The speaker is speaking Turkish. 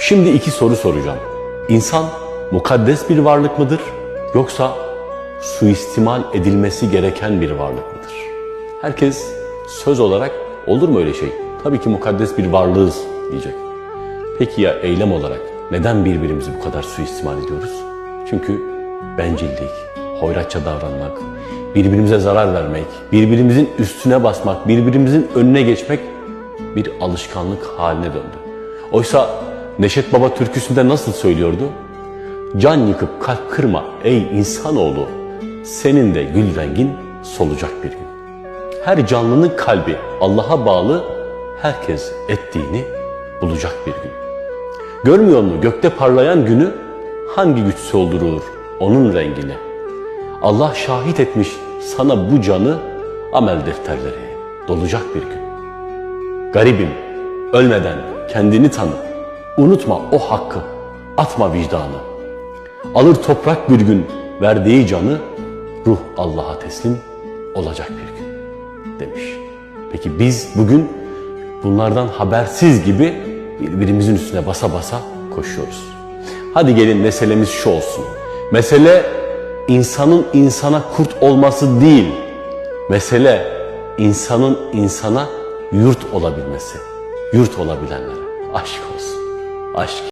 Şimdi iki soru soracağım. İnsan mukaddes bir varlık mıdır yoksa suistimal edilmesi gereken bir varlık mıdır? Herkes söz olarak olur mu öyle şey? Tabii ki mukaddes bir varlığız diyecek. Peki ya eylem olarak neden birbirimizi bu kadar suistimal ediyoruz? Çünkü bencillik, hoyratça davranmak, birbirimize zarar vermek, birbirimizin üstüne basmak, birbirimizin önüne geçmek bir alışkanlık haline döndü. Oysa Neşet Baba türküsünde nasıl söylüyordu? Can yıkıp kalp kırma ey insanoğlu, senin de gül rengin solacak bir gün. Her canlının kalbi Allah'a bağlı, herkes ettiğini bulacak bir gün. Görmüyor musun gökte parlayan günü hangi güç soldurur onun rengini? Allah şahit etmiş sana bu canı amel defterleri dolacak bir gün. Garibim ölmeden kendini tanı. Unutma o hakkı, atma vicdanı. Alır toprak bir gün verdiği canı, ruh Allah'a teslim olacak bir gün demiş. Peki biz bugün bunlardan habersiz gibi birbirimizin üstüne basa basa koşuyoruz. Hadi gelin meselemiz şu olsun. Mesele insanın insana kurt olması değil. Mesele insanın insana yurt olabilmesi. Yurt olabilenlere aşk olsun. Aşk.